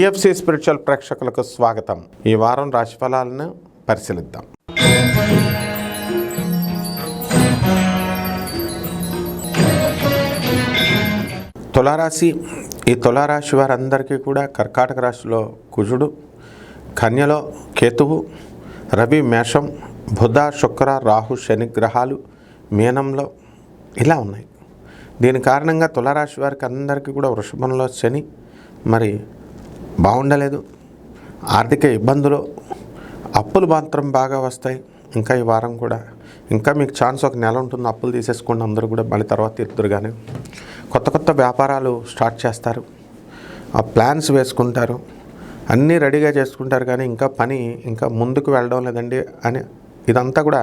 DFC spiritual ప్రేక్షకులకు స్వాగతం. ఈ వారం రాశిఫలాలను పరిశీలిద్దాం. తులారాశి ఈ తులారాశి వారందరికీ కూడా కర్కాటక రాశిలో కుజుడు కన్యలో కేతువు రవి మేషం బుధ శుక్ర రాహు శని గ్రహాలు మీనంలో ఇలా ఉన్నాయి. దీని కారణంగా తులారాశి వారికి అందరికీ కూడా వృషభంలో శని మరి బాగుండలేదు. ఆర్థిక ఇబ్బందులు అప్పులు మాత్రం బాగా వస్తాయి. ఇంకా ఈ వారం కూడా. ఇంకా మీకు ఛాన్స్ ఒక నెల ఉంటుంది అప్పులు తీసేసుకోండి. అందరూ కూడా మళ్ళీ తర్వాత తీరుతురు కానీ కొత్త కొత్త వ్యాపారాలు స్టార్ట్ చేస్తారు. ఆ ప్లాన్స్ వేసుకుంటారు. అన్నీ రెడీగా చేసుకుంటారు కానీ ఇంకా పని ఇంకా ముందుకు వెళ్ళడం లేదండి అని ఇదంతా కూడా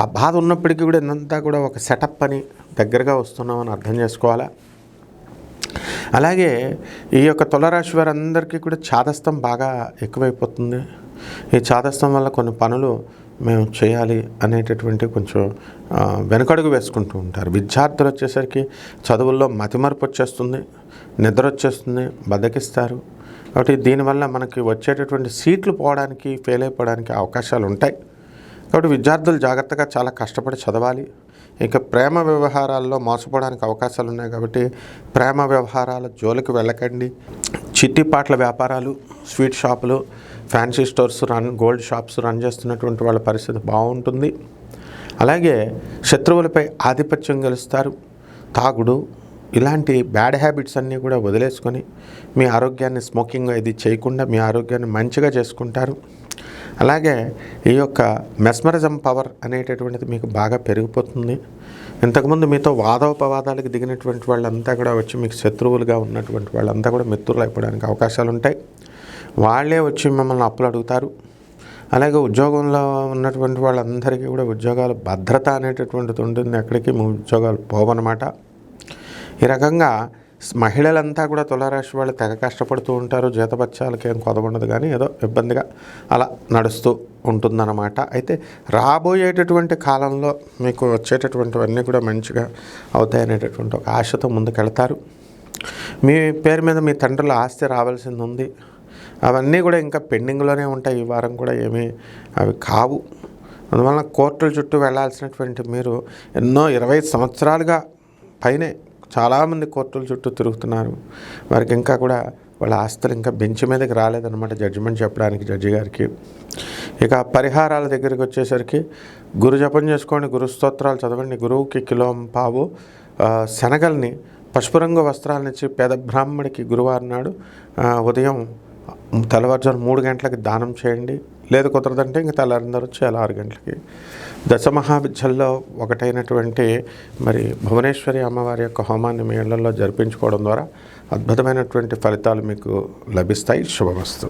ఆ బాధ ఉన్నప్పటికీ కూడా ఇదంతా కూడా ఒక సెటప్ అని దగ్గరగా వస్తున్నామని అర్థం చేసుకోవాలా? అలాగే ఈ యొక్క తులరాశి వారందరికీ కూడా చాదస్తం బాగా ఎక్కువైపోతుంది. ఈ చాదస్తం వల్ల కొన్ని పనులు మేము చేయాలి అనేటటువంటి కొంచెం వెనకడుగు వేసుకుంటూ ఉంటారు. విద్యార్థులు వచ్చేసరికి చదువుల్లో మతిమరుపు వచ్చేస్తుంది నిద్ర వచ్చేస్తుంది బద్దకిస్తారు. కాబట్టి దీనివల్ల మనకి వచ్చేటటువంటి సీట్లు పోవడానికి ఫెయిల్ అయిపోవడానికి అవకాశాలు ఉంటాయి. కాబట్టి విద్యార్థులు జాగ్రత్తగా చాలా కష్టపడి చదవాలి. ఇక ప్రేమ వ్యవహారాల్లో మోసపోవడానికి అవకాశాలు ఉన్నాయి కాబట్టి ప్రేమ వ్యవహారాల జోలికి వెళ్ళకండి. చిట్టిపాట్ల వ్యాపారాలు స్వీట్ షాపులు fancy stores run gold shops run చేస్తున్నటువంటి వాళ్ళ పరిస్థితి బాగుంటుంది. అలాగే శత్రువులపై ఆధిపత్యం గెలుస్తారు. తాగుడు ఇలాంటి బ్యాడ్ హ్యాబిట్స్ అన్నీ కూడా వదిలేసుకొని మీ ఆరోగ్యాన్ని స్మోకింగ్ ఇది చేయకుండా మీ ఆరోగ్యాన్ని మంచిగా చేసుకుంటారు. అలాగే ఈ యొక్క మెస్మరిజం పవర్ అనేటటువంటిది మీకు బాగా పెరిగిపోతుంది. ఇంతకుముందు మీతో వాదోపవాదాలకు దిగినటువంటి వాళ్ళంతా కూడా వచ్చి మీకు శత్రువులుగా ఉన్నటువంటి వాళ్ళంతా కూడా మిత్రులు అయిపోవడానికి అవకాశాలు ఉంటాయి వాళ్ళే వచ్చి మిమ్మల్ని అప్పులు అడుగుతారు. అలాగే ఉద్యోగంలో ఉన్నటువంటి వాళ్ళందరికీ కూడా ఉద్యోగాలు భద్రత అనేటటువంటిది ఉంటుంది. ఎక్కడికి మీ ఉద్యోగాలు పోవన్నమాట. ఈ రకంగా మహిళలంతా కూడా తులారాశి వాళ్ళు తెగ కష్టపడుతూ ఉంటారు జీతపత్యాలకి ఏం కొదవండదు కానీ ఏదో ఇబ్బందిగా అలా నడుస్తూ ఉంటుందన్నమాట. అయితే రాబోయేటటువంటి కాలంలో మీకు వచ్చేటటువంటివన్నీ కూడా మంచిగా అవుతాయనేటటువంటి ఒక ఆశతో ముందుకెళ్తారు. మీ పేరు మీద మీ తండ్రుల ఆస్తి రావాల్సింది ఉంది అవన్నీ కూడా ఇంకా పెండింగ్లోనే ఉంటాయి. ఈ వారం కూడా ఏమీ అవి కావు. అందువలన కోర్టుల చుట్టూ వెళ్ళాల్సినటువంటి మీరు ఎన్నో ఇరవై సంవత్సరాలుగా పైనే చాలామంది కోర్టుల చుట్టూ తిరుగుతున్నారు. వారికి ఇంకా కూడా వాళ్ళ ఆస్తులు ఇంకా బెంచ్ మీదకి రాలేదన్నమాట జడ్జిమెంట్ చెప్పడానికి జడ్జి గారికి. ఇక పరిహారాల దగ్గరికి వచ్చేసరికి గురు జపం చేసుకోండి గురు స్తోత్రాలు చదవండి గురువుకి కిలో పావు. శనగల్ని పసుపు రంగు వస్త్రాలనిచ్చి పేద బ్రాహ్మడికి గురువారం నాడు ఉదయం తెల్లవారుజాము మూడు గంటలకి దానం చేయండి. లేదు కుదరదంటే ఇంకా తెల్లారిందరూ వచ్చి ఆరు గంటలకి. దశమహావిద్యల్లో ఒకటైనటువంటి మరి భువనేశ్వరి అమ్మవారి యొక్క హోమాన్ని మీ ఇళ్ళలో జరిపించుకోవడం ద్వారా అద్భుతమైనటువంటి ఫలితాలు మీకు లభిస్తాయి. శుభమస్తు.